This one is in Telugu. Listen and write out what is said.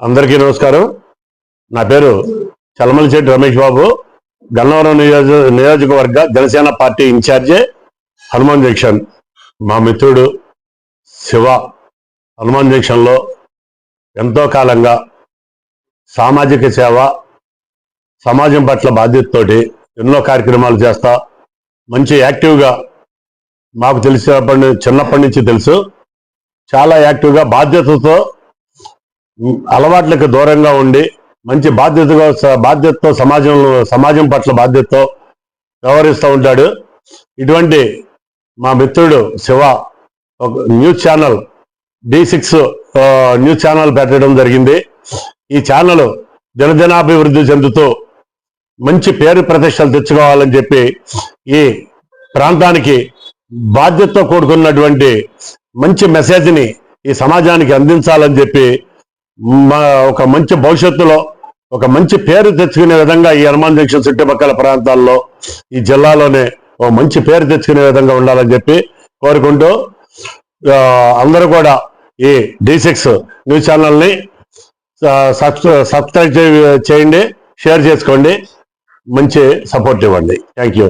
అందరికీ నమస్కారం. నా పేరు చలమలిశెట్టి రమేష్ బాబు. గన్నవరం నియోజక నియోజకవర్గ జనసేన పార్టీ ఇన్ఛార్జే హనుమాన్ జంక్షన్. మా మిత్రుడు శివ హనుమాన్ జంక్షన్లో ఎంతో కాలంగా సామాజిక సేవ సమాజం పట్ల బాధ్యతతోటి ఎన్నో కార్యక్రమాలు చేస్తా మంచి యాక్టివ్గా మాకు తెలిసినప్పటి నుంచి చిన్నప్పటి నుంచి తెలుసు. చాలా యాక్టివ్గా బాధ్యతతో అలవాట్లకు దూరంగా ఉండి మంచి బాధ్యతగా బాధ్యతతో సమాజంలో సమాజం పట్ల బాధ్యతతో వ్యవహరిస్తూ ఉంటాడు. ఇటువంటి మా మిత్రుడు శివ ఒక news channel D six news channel పెట్టడం జరిగింది. ఈ ఛానల్ దినదినాభివృద్ధి చెందుతూ మంచి పేరు ప్రతిష్టలు తెచ్చుకోవాలని చెప్పి ఈ ప్రాంతానికి బాధ్యతతో కూడుకున్నటువంటి మంచి మెసేజ్ని ఈ సమాజానికి అందించాలని చెప్పి ఒక మంచి భవిష్యత్తులో ఒక మంచి పేరు తెచ్చుకునే విధంగా ఈ హనుమాన్ జంక్షన్ చుట్టుపక్కల ప్రాంతాల్లో ఈ జిల్లాలోనే ఒక మంచి పేరు తెచ్చుకునే విధంగా ఉండాలని చెప్పి కోరుకుంటూ అందరూ కూడా ఈ డి సిక్స్ న్యూస్ ఛానల్ని సబ్స్క్రైబ్ చేయండి షేర్ చేసుకోండి మంచి సపోర్ట్ ఇవ్వండి. Thank you.